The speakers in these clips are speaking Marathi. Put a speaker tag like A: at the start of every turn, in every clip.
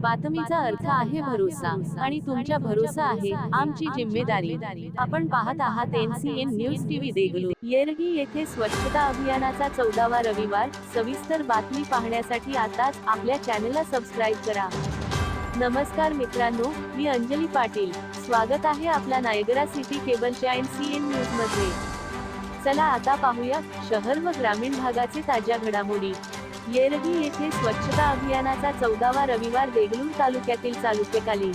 A: बातमीचा अर्थ आहे भरोसा आणि तुमच्या भरोसा आहे आमची जिम्मेदारी. आपण पाहत आहात NCN news TV Deglu Yergi येथे स्वच्छता अभियानाचा चौदावा रविवार. सविस्तर बातमी पाहण्यासाठी आताच आपल्या चॅनलला सबस्क्राईब करा. नमस्कार मित्रांनो मी अंजली पाटील. स्वागत आहे आपला नायगरा सिटी केबलच्या एनसीएन न्यूजमध्ये. चला आता पाहूया शहर व ग्रामीण भागाचे ताज्या घडामोडी. येरगी येथे स्वच्छता अभियानाचा चौदावा रविवार देगलूर तालुक्यातील चालुक्यकालीन.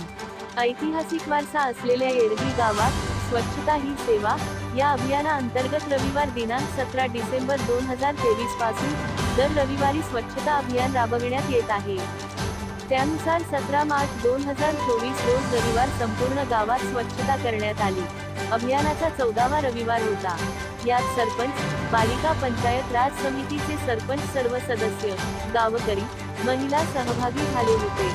A: ऐतिहासिक वारसा असलेल्या येरगी गावात स्वच्छता ही सेवा या अभियानाअंतर्गत रविवार दिनांक सतरा डिसेंबर दोन हजार तेवीसपासून दर रविवारी स्वच्छता अभियान राबविण्यात येत आहे. त्यानुसार सतरा मार्च दोन हजार चोवीस रोज रविवार संपूर्ण गावात स्वच्छता करण्यात आली. अभियानाचा चौदावा रविवार होता. यात सरपंच पालिका पंचायत राज समितीचे सरपंच सर्व सदस्य गावकरी महिला सहभागी झाले होते.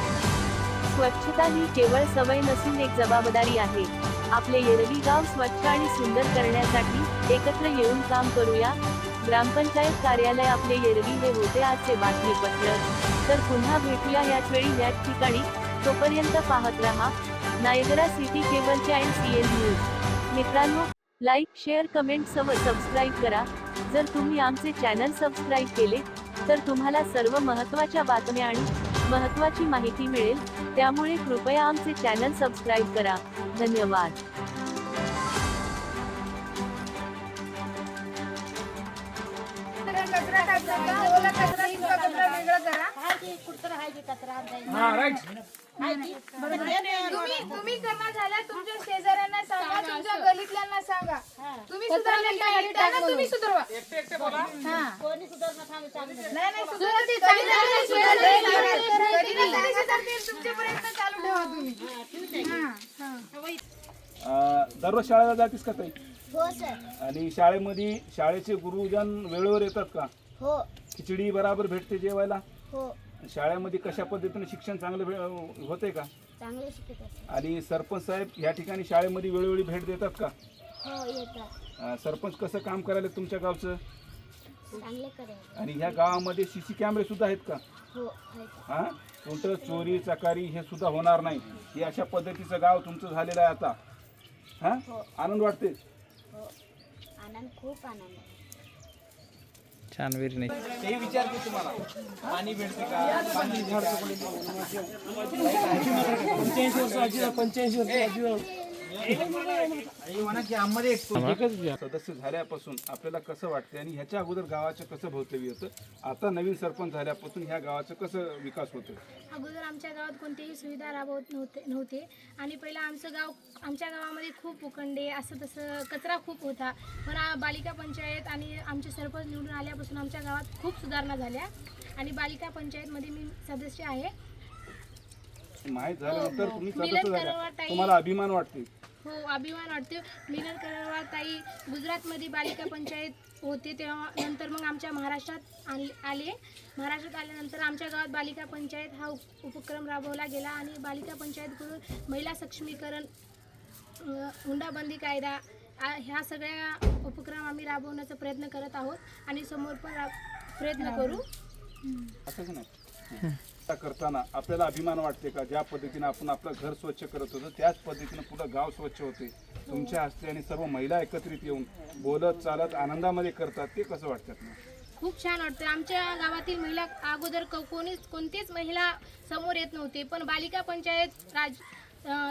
A: स्वच्छता ही केवळ सवय नसून एक जबाबदारी आहे. आपले येरवी गाव स्वच्छ आणि सुंदर करण्यासाठी एकत्र येऊन काम करूया. ग्रामपंचायत कार्यालय आपले येरवी हे होते आजचे बातमीपत्र. तर पुन्हा भेटूया याच वेळी याच ठिकाणी. तोपर्यंत पाहत रहा. नायगरा सिटी केबलच्या एन सी एन न्यूज. मित्रांनो लाईक शेअर कमेंट सव सबस्क्राईब करा. जर तुम्ही आमचे चॅनल सबस्क्राईब केले तर तुम्हाला सर्व महत्त्वाच्या बातम्या आणि महत्त्वाची माहिती मिळेल. त्यामुळे कृपया आमचे चॅनल सबस्क्राईब करा. धन्यवाद.
B: कचरा टाकायचा ओला कचरा सुका कचरा वेगळा करा तुम्ही तुम्ही करणं झाल्या तुमच्या शेजाऱ्यांना सांगा तुमच्या गलीतल्यांना सांगा. तुम्ही सुधारले नाही, त्यांना तुम्ही सुधारवा. हा. नाही, नाही, सुधारतील. कधी ना कधी सुधारतील. कधी ना कधी सुधारतील. तुमचे प्रयत्न चालू ठेवा तुम्ही. हा, हा.
C: अं, दररोज शाळेला जातीस का ताई?
D: हो सर.
C: आणि शाळेमध्ये शाळेचे गुरुजन वेळेवर येतात का?
D: हो.
C: खिचडी बराबर भेटते जेवायला?
D: हो.
C: शाळेमध्ये कशा पद्धतीने शिक्षण चांगलं भे- होते का?
D: चांगले शिकत असतात.
C: आणि सरपंच साहेब या ठिकाणी शाळेमध्ये वेळोवेळी भेट देतात का?
D: हो येतात.
C: अं, सरपंच कसं काम करायला तुमच्या गावचं?
D: चांगले करायला
C: आणि ह्या गावामध्ये सी सी कॅमेरे सुद्धा आहेत का?
D: हो आहेत.
C: हा? कोणतं चोरी चकारी हे सुद्धा होणार नाही. हे अशा पद्धतीचं गाव तुमचं झालेलं आहे आता. हा?
D: हो.
C: आनंद वाटते
D: हो. आनंद खूप आनंद आहे.
E: छान व्हेरी नाईस
C: ते विचारते तुम्हाला. पाणी भेटते का? पाणी सदस्य झाल्यापासून आपल्याला कसं वाटते आणि ह्याच्या अगोदर गावाचं कसं भवितव्य होतं? आता नवीन सरपंच झाल्यापासून ह्या गावाचं कसं विकास होतो
F: अगोदर आमच्या गावात कोणतीही सुविधा राबवत नव्हते नव्हते. आणि पहिलं आमचं गाव आमच्या गावामध्ये खूप उकंडे असं तसं कचरा खूप होता. पण बालिका पंचायत आणि आमचे सरपंच निवडून आल्यापासून आमच्या गावात खूप सुधारणा झाल्या. आणि बालिका पंचायतमध्ये मी सदस्य आहे.
C: माहीत झाल्यानंतर
F: हो.
C: तुम्ही सदस्य तुम्हाला अभिमान वाटते
F: हो अभिमान वाटतो मिलन करवा ताई गुजरातमध्ये बालिका पंचायत होते तेव्हा नंतर मग आमच्या महाराष्ट्रात आले आले. महाराष्ट्रात आल्यानंतर आमच्या गावात बालिका पंचायत हा उप- उपक्रम राबवला गेला आणि बालिका पंचायतकडून महिला सक्षमीकरण हुंडाबंदी कायदा ह्या सगळ्या उपक्रम आम्ही राबवण्याचा प्रयत्न करत आहोत आणि समोर पण प्रयत्न करू.
C: असंच नाही? आता करताना आपल्याला अभिमान वाटते का? ज्या पद्धतीने आपण आपलं घर स्वच्छ करत होतो त्याच पद्धतीने पुढं गाव स्वच्छ होते. तुमच्या हस्ते आणि सर्व महिला एकत्रित येऊन बोलत चालत आनंदामध्ये करतात ते कसं वाटतात
F: खूप छान वाटतं. आमच्या गावातील महिला अगोदर क- कोणीच कोणतीच महिला समोर येत नव्हते पण बालिका पंचायत राज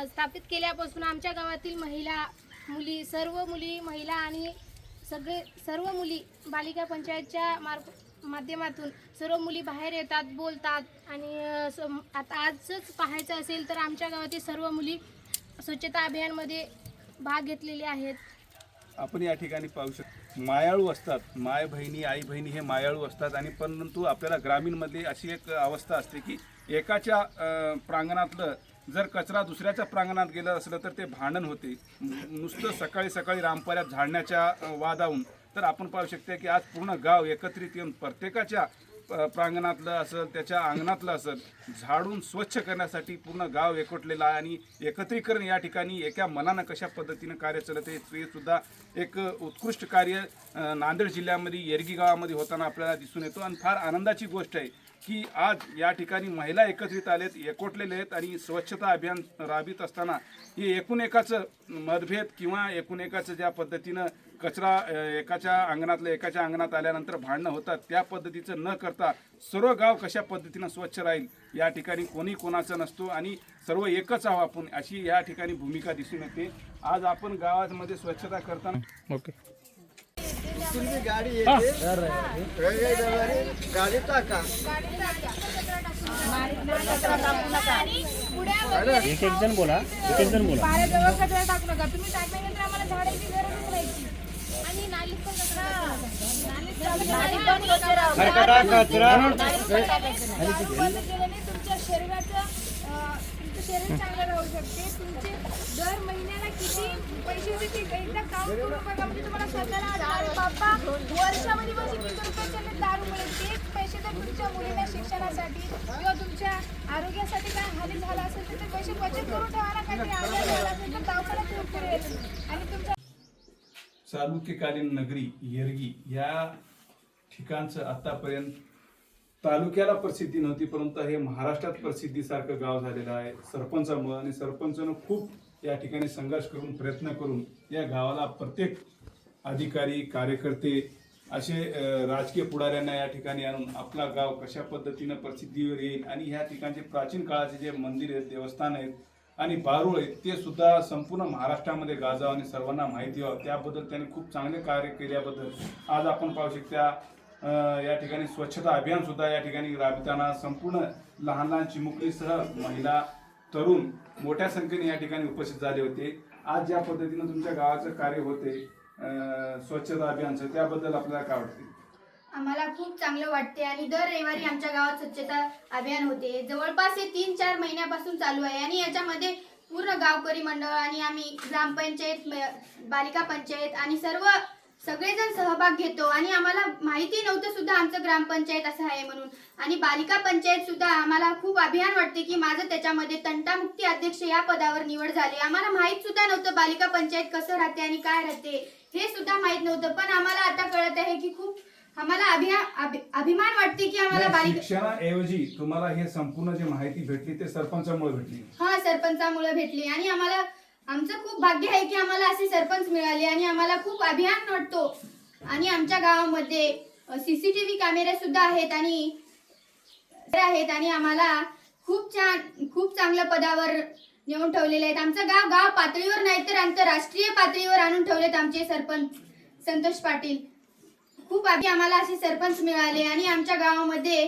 F: स्थापित केल्यापासून आमच्या गावातील महिला मुली सर्व मुली महिला आणि सगळे सर्व मुली बालिका पंचायतच्या मार्फ माध्यमातून सर्व मुली बाहेर येतात बोलतात आणि आता आजच पाहायचं असेल तर आमच्या गावातील सर्व मुली स्वच्छता अभियानमध्ये भाग घेतलेले आहेत.
C: आपण या ठिकाणी पाहू शकतो मायाळू असतात. माय बहिणी आई बहिणी हे मायाळू असतात आणि परंतु आपल्याला ग्रामीणमध्ये अशी एक अवस्था असते की एकाच्या प्रांगणातलं जर कचरा दुसऱ्याच्या प्रांगणात गेलं असलं तर ते भांडण होते. नुसतं सकाळी सकाळी रामपाऱ्यात झाडण्याच्या वादावून वादाहून तर आपण पाहू शकतो की आज पूर्ण गाव एकत्रित येऊन प्रत्येकाच्या प्रांगणातलं असेल त्याच्या अंगणातलं असेल झाडून स्वच्छ करण्यासाठी पूर्ण गाव एकवटलेलं आहे आणि एकत्रीकरण या ठिकाणी एका मनानं कशा पद्धतीनं कार्य चालत आहे ते सुद्धा एक उत्कृष्ट कार्य नांदेड जिल्ह्यामध्ये येरगी गावामध्ये होताना आपल्याला दिसून येतो. आणि फार आनंदाची गोष्ट आहे की आज या ठिकाणी महिला एकत्रित आलेत एकवटलेले आहेत आणि स्वच्छता अभियान राबवित असताना हे एकूण एकाचं मतभेद किंवा एकूण एकाचं ज्या पद्धतीनं कचरा एकाच्या अंगणातलं एकाच्या अंगणात आल्यानंतर भांडणं होतात. त्या पद्धतीचं न करता सर्व गाव कशा पद्धतीनं स्वच्छ राहील या ठिकाणी कोणी कोणाचं नसतो आणि सर्व एकच आहो आपण अशी या ठिकाणी भूमिका दिसून येते. आज आपण गावामध्ये स्वच्छता करताना
E: ओके.
F: एक एक जण बोला एक एक जण बोला. जवळ कचरा टाकू नका. तुम्ही टाकल्यानंतर आम्हाला झाडाची गरजच नाही आणि नालीत पण कचरा नालीत पण केल्याने तुमच्या शरीराचं तुमचं शरीर चांगलं राहू शकते तुमचे दर महिन्याला किती पैशाचे ते एकदा काम करून बघा म्हणजे तुम्हाला स्वतःला बाप्पा वर्षामध्ये माझे किती रुपये चालले दारू मिळेल ते पैसे जर तुमच्या मुलीला शिक्षणासाठी किंवा तुमच्या आरोग्यासाठी काय हानी झाला असेल तर ते पैसे बचत करून ठेवा ना काहीतरी आजार झाला असेल तर दवाखान्यात आणि
C: चालुक्यकालीन नगरी येरगी या ठिकाणचं आतापर्यंत तालुक्याला प्रसिद्धी नव्हती परंतु हे महाराष्ट्रात प्रसिद्धीसारखं गाव झालेलं आहे. सरपंचामुळं आणि सरपंचानं खूप या ठिकाणी संघर्ष करून प्रयत्न करून या गावाला प्रत्येक अधिकारी कार्यकर्ते असे राजकीय पुढाऱ्यांना या ठिकाणी आणून आपला गाव कशा पद्धतीनं प्रसिद्धीवर येईल आणि ह्या ठिकाणचे प्राचीन काळाचे जे मंदिर आहेत देवस्थान आहेत आणि बारूळ आहेत ते सुद्धा संपूर्ण महाराष्ट्रामध्ये गाजावं आणि सर्वांना माहिती व्हावं. त्याबद्दल त्यांनी खूप चांगले कार्य केल्याबद्दल आज आपण पाहू शकता या ठिकाणी स्वच्छता अभियान सुद्धा या ठिकाणी राबताना संपूर्ण लहान लहान चिमुकलीसह महिला तरुण मोठ्या संख्येने या ठिकाणी उपस्थित झाले होते. आज ज्या पद्धतीनं तुमच्या गावाचं कार्य होते स्वच्छता अभियानचं त्याबद्दल आपल्याला काय वाटते?
B: आम्हाला खूप चांगलं वाटते आणि दर रविवारी आमच्या गावात स्वच्छता अभियान होते. जवळपास हे तीन चार महिन्यापासून चालू आहे आणि याच्यामध्ये पूर्ण गावकरी मंडळ आणि आम्ही ग्रामपंचायत बालिका पंचायत आणि सर्व सगळेजण सहभाग घेतो आणि आम्हाला माहिती नव्हतं सुद्धा आमचं ग्रामपंचायत असं आहे म्हणून. आणि बालिका पंचायत सुद्धा आम्हाला खूप अभियान वाटते की माझं त्याच्यामध्ये तंटामुक्ती अध्यक्ष या पदावर निवड झाली. आम्हाला माहीत सुद्धा नव्हतं बालिका पंचायत कसं राहते आणि काय राहते. हे सुद्धा माहीत नव्हतं. पण आम्हाला आता कळत आहे की खूप आम्हाला अभि- अभिमान वाटते की आम्हाला बालिका
C: शिक्षणाऐवजी तुम्हाला हे संपूर्ण जी माहिती भेटली ते सरपंचामुळे भेटली.
B: हा सरपंचामुळे भेटली. आणि आम्हाला आमचं खूप भाग्य आहे की आम्हाला असे सरपंच मिळाले आणि आम्हाला खूप अभिमान वाटतो. आणि आमच्या गावामध्ये सीसीटीव्ही कॅमेरे सुद्धा आहेत आणि आहेत आणि आम्हाला खूप छान खूप चांगल्या पदावर नेऊन ठेवलेले आहेत. आमचं गाव गाव पातळीवर नाही तर आंतरराष्ट्रीय पातळीवर आणून ठेवलेत आमचे सरपंच संतोष पाटील. खूप आधी आम्हाला असे सरपंच मिळाले आणि आमच्या गावामध्ये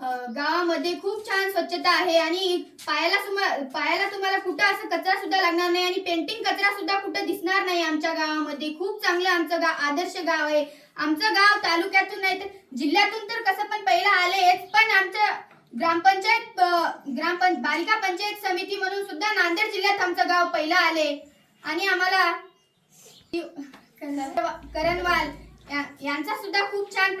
B: गावामध्ये खूप छान स्वच्छता आहे आणि पायाला सुमा- पायाला तुम्हाला कुठं असं कचरा सुद्धा लागणार नाही आणि पेंटिंग कचरा सुद्धा कुठं दिसणार नाही आमच्या गावामध्ये. खूप चांगलं आमचं गाव आदर्श गाव आहे. आमचं गाव तालुक्यातून नाही तर जिल्ह्यातून तर कसं पण पहिलं आलेच पण आमचं ग्रामपंचायत ग्रामपंच बालिका पंचायत समिती म्हणून सुद्धा नांदेड जिल्ह्यात आमचं गाव पहिलं आले. आणि आम्हाला करणवाल यांचा सुद्धा खूप छान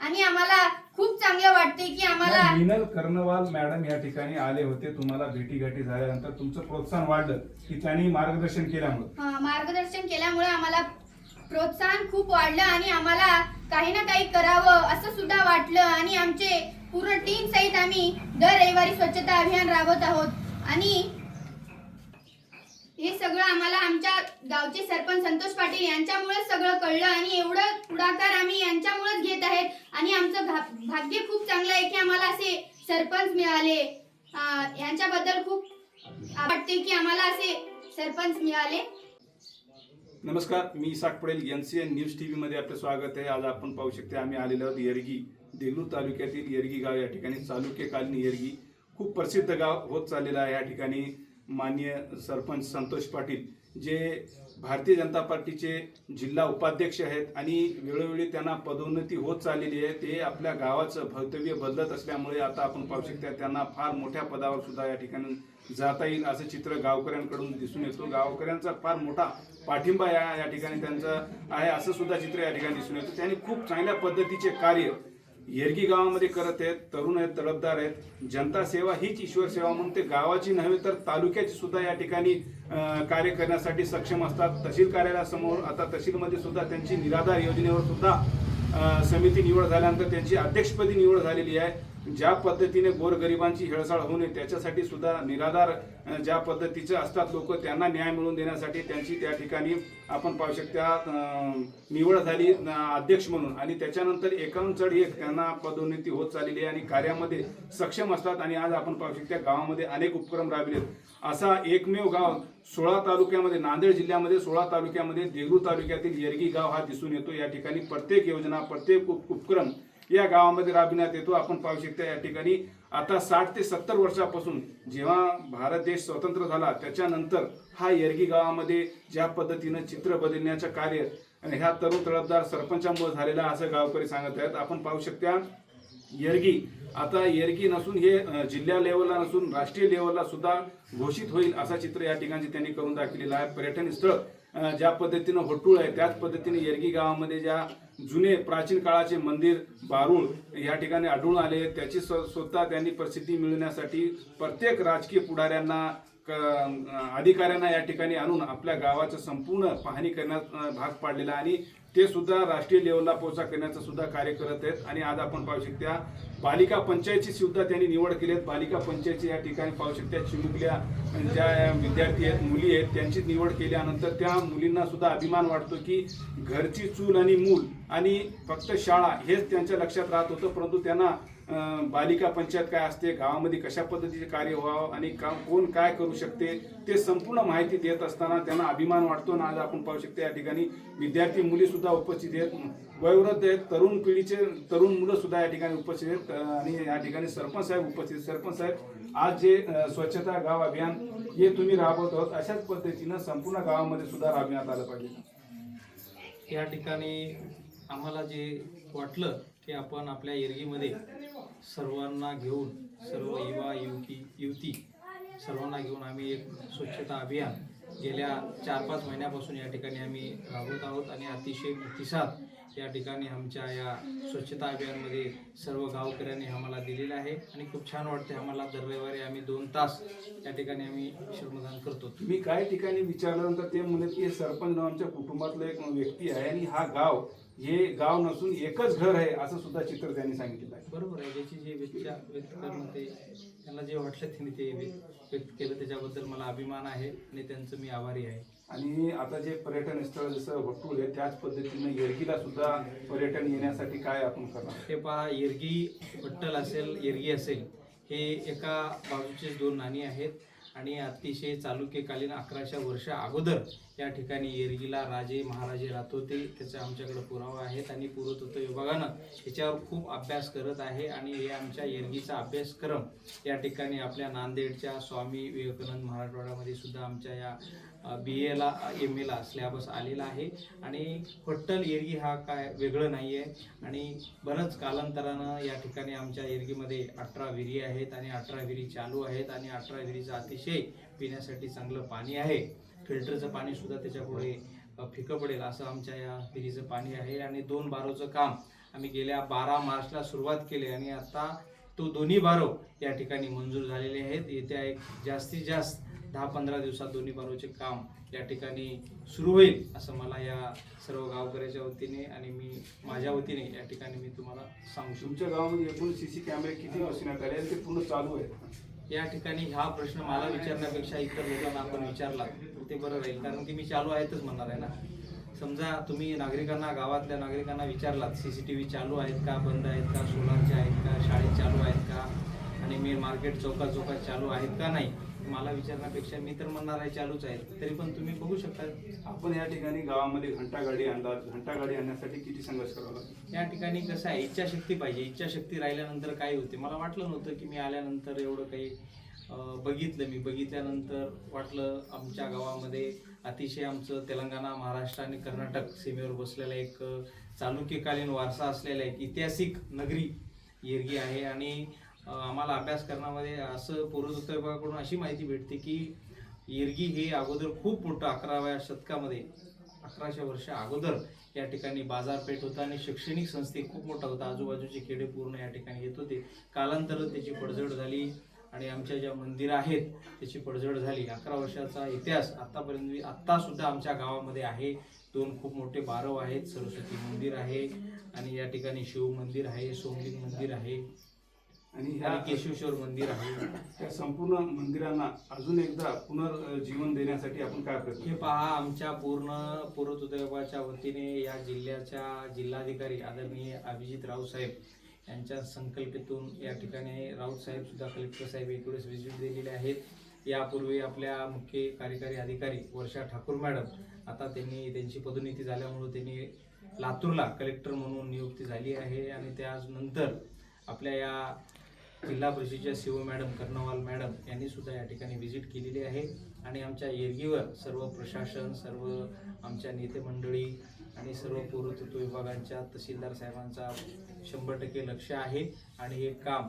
B: आणि आम्हाला खूप चांगलं वाटते की आम्हाला
C: मिनल कर्णवाल मॅडम या ठिकाणी आले होते. तुम्हाला भेटीगाठी झाल्यानंतर तुमचं प्रोत्साहन वाढलं. की त्यांनी मार्गदर्शन केल्यामुळे.
B: मार्गदर्शन केल्यामुळे आम्हाला प्रोत्साहन खूप वाढलं आणि आम्हाला काही ना काही करावं असं सुद्धा वाटलं. आणि आमचे पूर्ण टीम सहित आम्ही दर रविवारी स्वच्छता अभियान राबवत आहोत. आणि हे सगळं आम्हाला आमच्या गावचे सरपंच संतोष पाटील यांच्यामुळेच सगळं कळलं आणि एवढं पुढाकार आम्ही यांच्यामुळेच घेत आहेत. आणि आमचं भा- भाग्य खूप चांगलं आहे की आम्हाला असे सरपंच मिळाले. यांच्याबद्दल खूप वाटते की आम्हाला असे सरपंच मिळाले.
C: नमस्कार मी Ishaq Padel N C N news T व्हीमध्ये आपलं स्वागत आहे. आज आपण पाहू शकते आम्ही आलेलो आहोत येरगी देगलूर तालुक्यातील येरगी गाव. या ठिकाणी चालुक्यकालीन येरगी खूप प्रसिद्ध गाव होत चाललेलं आहे. या ठिकाणी मान्य सरपंच संतोष पाटील जे भारतीय जनता पार्टीचे जिल्हा उपाध्यक्ष आहेत आणि वेळोवेळी त्यांना पदोन्नती होत चाललेली आहे ते आपल्या गावाचं भवितव्य बदलत असल्यामुळे आता आपण पाहू शकता त्यांना फार मोठ्या पदावर सुद्धा या ठिकाणी जाता येईल असं चित्र गावकऱ्यांकडून दिसून येतो. गावकऱ्यांचा फार मोठा पाठिंबा या या ठिकाणी त्यांचं आहे असं सुद्धा चित्र या ठिकाणी दिसून येतं. त्यांनी खूप चांगल्या पद्धतीचे कार्य येरगी गावामध्ये करत आहेत तरुण आहेत तडफदार आहेत. जनता सेवा हीच ईश्वर सेवा म्हणून ते गावाची नव्हे तर तालुक्याची सुद्धा या ठिकाणी कार्य करण्यासाठी सक्षम असतात. तहसील कार्यालयासमोर आता तहसीलमध्ये सुद्धा त्यांची निराधार योजनेवर सुद्धा समिती निवड झाल्यानंतर त्यांची अध्यक्षपदी निवड झालेली आहे. ज्या पद्धतीने गोरगरिबांची हेळसाळ होऊ नये त्याच्यासाठी सुद्धा निराधार ज्या पद्धतीचे असतात लोक त्यांना न्याय मिळवून देण्यासाठी त्यांची त्या ठिकाणी आपण पाहू शकता निवड झाली अध्यक्ष म्हणून. आणि त्याच्यानंतर एकाहून चढ एक त्यांना पदोन्नती होत चाललेली आहे आणि कार्यामध्ये सक्षम असतात आणि आज आपण पाहू शकता गावामध्ये अनेक उपक्रम राबविलेत. असा एकमेव गाव सोळा तालुक्यामध्ये नांदेड जिल्ह्यामध्ये सोळा तालुक्यामध्ये देगू तालुक्यातील येरगी गाव हा दिसून येतो. या ठिकाणी प्रत्येक योजना प्रत्येक उप- उपक्रम या गावामध्ये राबविण्यात येतो. आपण पाहू शकता या ठिकाणी आता साठ ते सत्तर वर्षापासून जेव्हा भारत देश स्वतंत्र झाला त्याच्यानंतर हा येरगी गावामध्ये ज्या पद्धतीनं चित्र बदलण्याचं कार्य आणि ह्या तरुण तळपदार सरपंचामुळे झालेला असं गावकरी सांगत आहेत. आपण पाहू शकता येरगी. आता येरगी नसून हे जिल्हा लेवलला नसून राष्ट्रीय लेवलला सुद्धा घोषित होईल असा चित्र या ठिकाणी त्यांनी करून दाखवलेला आहे. पर्यटन स्थळ ज्या पद्धतीनं होटूळ आहे त्याच पद्धतीने येरगी गावामध्ये ज्या जुने प्राचीन काळाचे मंदिर बारूळ या ठिकाणी आढळून आले त्याची स्वतः त्यांनी प्रसिद्धी मिळवण्यासाठी प्रत्येक राजकीय पुढाऱ्यांना क- अधिकाऱ्यांना या ठिकाणी आणून आपल्या गावाचं संपूर्ण पाहणी करण्यात भाग पाडलेला आणि ते सुद्धा राष्ट्रीय लेवलला पोचा करण्याचं सुद्धा कार्य करत आहेत. आणि आज आपण पाहू शकता बालिका पंचायतची सुद्धा त्यांनी निवड केली आहे. बालिका पंचायतची या ठिकाणी पाहू शकता चिमुकल्या ज्या विद्यार्थी आहेत मुली आहेत त्यांची निवड केल्यानंतर त्या मुलींना सुद्धा अभिमान वाटतो की घरची चूल आणि मूल आणि फक्त शाळा हेच त्यांच्या लक्षात राहत होतं. परंतु त्यांना बालिका पंचायत काय असते गावामध्ये कशा पद्धतीचे कार्य व्हावं आणि का कोण काय करू शकते ते संपूर्ण माहिती देत असताना त्यांना अभिमान वाटतो. आणि आज आपण पाहू शकतो या ठिकाणी विद्यार्थी मुलीसुद्धा उपस्थित आहेत. वयोवृद्ध आहेत तरुण पिढीचे तरुण मुलं सुद्धा या ठिकाणी उपस्थित आहेत आणि या ठिकाणी सरपंच साहेब उपस्थित सरपंच साहेब आज जे स्वच्छता गाव अभियान हे तुम्ही राबवत आहोत अशाच पद्धतीनं संपूर्ण गावामध्ये सुद्धा राबविण्यात आलं पाहिजे.
G: या ठिकाणी आम्हाला जे वाटलं की आपण आपल्या इरगीमध्ये सर्वांना घेऊन सर्व युवा युवती युवती सर्वांना घेऊन आम्ही एक स्वच्छता अभियान गेल्या चार पाच महिन्यापासून या ठिकाणी आम्ही राबवत आहोत आणि अतिशय प्रतिसाद या ठिकाणी आमच्या या स्वच्छता अभियानमध्ये सर्व गावकऱ्यांनी आम्हाला दिलेला आहे. आणि खूप छान वाटते आम्हाला दर रविवारी आम्ही दोन तास या ठिकाणी आम्ही श्रमदान करतो.
C: मी काही ठिकाणी विचारल्यानंतर ते म्हणत की सरपंच नाव आमच्या कुटुंबातलं एक व्यक्ती आहे आणि हा गाव हे गाव नसून एकच घर आहे असं सुद्धा चित्र त्यांनी सांगितलेलं आहे.
G: बरोबर आहे. ज्याची जे व्यक्ती व्यक्त करणं ते त्यांना जे वाटलं त्यांनी ते व्यक्त व्यक्त केलं. त्याच्याबद्दल मला अभिमान आहे आणि त्यांचं मी आभारी आहे.
C: आणि आता जे पर्यटन स्थळ जसं वटूळ आहे त्याच पद्धतीनं येरगीला सुद्धा पर्यटन येण्यासाठी काय आपण करणार?
G: हे पहा येरगी भट्टल असेल येरगी असेल हे एका बाजूचेच दोन नाणी आहेत आणि अतिशय चालुक्यकालीन अकराशे वर्ष अगोदर या ठिकाणी येरगीला राजे महाराजे राहत होते त्याचा आमच्याकडे पुरावा आहेत आणि पुरातत्व विभागानं याच्यावर खूप अभ्यास करत आहे आणि हे आमच्या येरगीचा अभ्यासक्रम या ठिकाणी आपल्या नांदेडच्या स्वामी विवेकानंद मराठवाड्यामध्ये सुद्धा आमच्या या बी एला एम एला स्लॅबस आलेला आहे. आणि फट्टल एरगी हा काय वेगळं नाही आहे आणि बरंच कालांतरानं या ठिकाणी आमच्या एरगीमध्ये अठरा विहिरी आहेत आणि अठरा विहिरी चालू आहेत आणि अठरा विहिरीचं अतिशय पिण्यासाठी चांगलं पाणी आहे. फिल्टरचं पाणीसुद्धा त्याच्यापुढे फिकं पडेल असं आमच्या या विहिरीचं पाणी आहे. आणि दोन बारोचं काम आम्ही गेल्या बारा मार्चला सुरुवात केली आणि आता तो दोन्ही बारो या ठिकाणी मंजूर झालेले आहेत. येत्या एक जास्तीत जास्त दहा पंधरा दिवसात दोन्ही बारोचे काम या ठिकाणी सुरू होईल असं मला या सर्व गावकऱ्याच्या वतीने आणि मी माझ्या वतीने या ठिकाणी मी तुम्हाला सांगू
C: तुमच्या गावामध्ये एकूण सीसी कॅमेरे किती बसवण्यात आले ते पूर्ण चालू आहेत
G: या ठिकाणी हा प्रश्न मला विचारण्यापेक्षा इतर लोकांना आपण विचारला ते बरं राहील. कारण की मी चालू आहेतच म्हणणार आहे ना. समजा तुम्ही नागरिकांना गावातल्या नागरिकांना विचारलात सी सी टी व्ही चालू आहेत का बंद आहेत का सोलारचे आहेत का शाळेत चालू आहेत का आणि मेन मार्केट चौकात चौकात चालू आहेत का नाही मला विचारण्यापेक्षा मी तर म्हणणार आहे चालूच आहेत तरी पण तुम्ही बघू शकता.
C: आपण या ठिकाणी गावामध्ये घंटागाडी आणतात घंटागाडी आणण्यासाठी किती संघर्ष करावा लागतो
G: या ठिकाणी कसं आहे इच्छाशक्ती पाहिजे. इच्छाशक्ती राहिल्यानंतर काय होते? मला वाटलं नव्हतं की मी आल्यानंतर एवढं काही बघितलं मी. बघितल्यानंतर वाटलं आमच्या गावामध्ये अतिशय आमचं तेलंगणा महाराष्ट्र आणि कर्नाटक सीमेवर बसलेला एक चालुक्यकालीन वारसा असलेला एक ऐतिहासिक नगरी येरगी आहे. आणि आम्हाला अभ्यास करण्यामध्ये असं पुरातत्व विभागाकडून अशी माहिती भेटते की येरगी हे अगोदर खूप मोठं अकराव्या शतकामध्ये अकराशे वर्ष अगोदर या ठिकाणी बाजारपेठ होता आणि शैक्षणिक संस्थे खूप मोठा होता. आजूबाजूचे खेडे पूर्ण या ठिकाणी येत होते. कालांतरात त्याची पडझड झाली आणि आमच्या ज्या मंदिरं आहेत त्याची पडझड झाली. अकरा वर्षाचा इतिहास आत्तापर्यंत आत्तासुद्धा आमच्या गावामध्ये आहे. दोन खूप मोठे बारव आहेत. सरस्वती मंदिर आहे आणि या ठिकाणी शिव मंदिर आहे सोमलिंग मंदिर आहे.
C: आणि ह्या
G: केशवेश्वर मंदिर आहे.
C: त्या संपूर्ण मंदिरांना अजून एकदा पुनर्जीवन देण्यासाठी आपण काय प्रयत्न
G: हे पहा आमच्या पूर्ण पूर्वतुदैवाच्या वतीने या जिल्ह्याच्या जिल्हाधिकारी आदरणीय अभिजित राऊत साहेब यांच्या संकल्पनेतून या ठिकाणी राऊत साहेब सुद्धा कलेक्टर साहेब एकवेळेस व्हिजिट दिलेले आहेत. यापूर्वी आपल्या मुख्य कार्यकारी अधिकारी वर्षा ठाकूर मॅडम आता त्यांनी त्यांची पदोन्नती झाल्यामुळे त्यांनी लातूरला कलेक्टर म्हणून नियुक्ती झाली आहे आणि त्यानंतर आपल्या या जिल्हा परिषदेच्या सीओ मॅडम कर्णवाल मॅडम यांनी सुद्धा या ठिकाणी व्हिजिट केलेली आहे. आणि आमच्या येरगीवर सर्व प्रशासन सर्व आमच्या नेते मंडळी आणि सर्व पूर्वतत्व विभागांच्या तहसीलदार साहेबांचा शंभर टक्के लक्ष आहे. आणि हे काम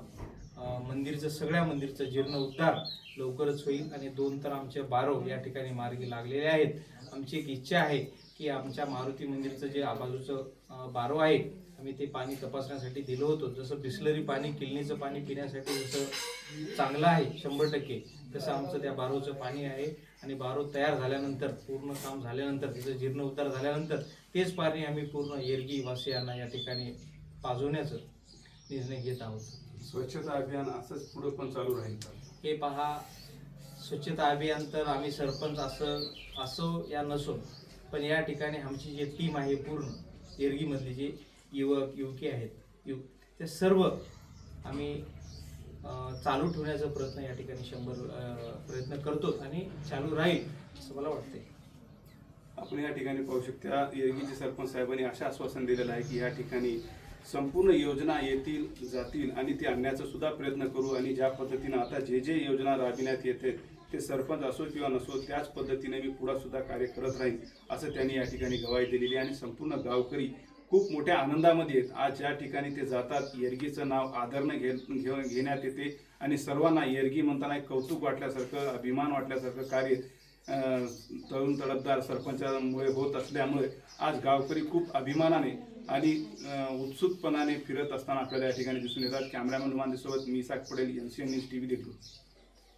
G: मंदिरचं सगळ्या मंदिरचं जीर्णोद्धार लवकरच होईल आणि दोन तर आमचे बारो या ठिकाणी मार्गी लागलेले आहेत. आमची एक इच्छा आहे की आमच्या मारुती मंदिरचं जे आबाजूचं बारो आहे आम्ही ते पाणी तपासण्यासाठी दिलं होतं. जसं बिस्लरी पाणी किल्लीचं पाणी पिण्यासाठी जसं चांगलं आहे शंभर टक्के तसं आमचं त्या बारोचं पाणी आहे. आणि बारो तयार झाल्यानंतर पूर्ण काम झाल्यानंतर तिचं जीर्णोद्धार झाल्यानंतर तेच पाणी आम्ही पूर्ण येरगी वासियांना या ठिकाणी पाजवण्याचं निर्णय घेत आहोत.
C: स्वच्छता अभियान असंच पुढे पण चालू राहील
G: हे पहा स्वच्छता अभियान तर आम्ही सरपंच असं असो या नसो पण या ठिकाणी आमची जी टीम आहे पूर्ण येरगीमधली जे युवक युवकी आहेत. युव ते सर्व आम्ही चालू ठेवण्याचा प्रयत्न या ठिकाणी शंभर प्रयत्न करतो आणि चालू राहील असं मला वाटते
C: आपण या ठिकाणी पाहू शकता येरगीचे सरपंच साहेबांनी अशा आश्वासन दिलेलं आहे की या ठिकाणी संपूर्ण योजना येतील जातील आणि ते आणण्याचा सुद्धा प्रयत्न करू आणि ज्या पद्धतीनं आता जे जे योजना राबविण्यात येते ते सरपंच असो किंवा नसो त्याच पद्धतीने मी पुढा सुद्धा कार्य करत राहीन असं त्यांनी या ठिकाणी गवाही दिलेली आणि संपूर्ण गावकरी खूप मोठ्या आनंदामध्ये आहेत. आज ज्या ठिकाणी ते जातात येरगीचं नाव आदरनं घे घेऊन घेण्यात येते. आणि सर्वांना येरगी म्हणताना एक कौतुक वाटल्यासारखं अभिमान वाटल्यासारखं कार्य तरुण तडफदार सरपंचामुळे होत असल्यामुळे आज गावकरी खूप अभिमानाने आणि उत्सुकपणाने फिरत असताना आपल्याला या ठिकाणी दिसून येतात. कॅमेरामॅन रुमान मी साग Padel N C N news T V देखील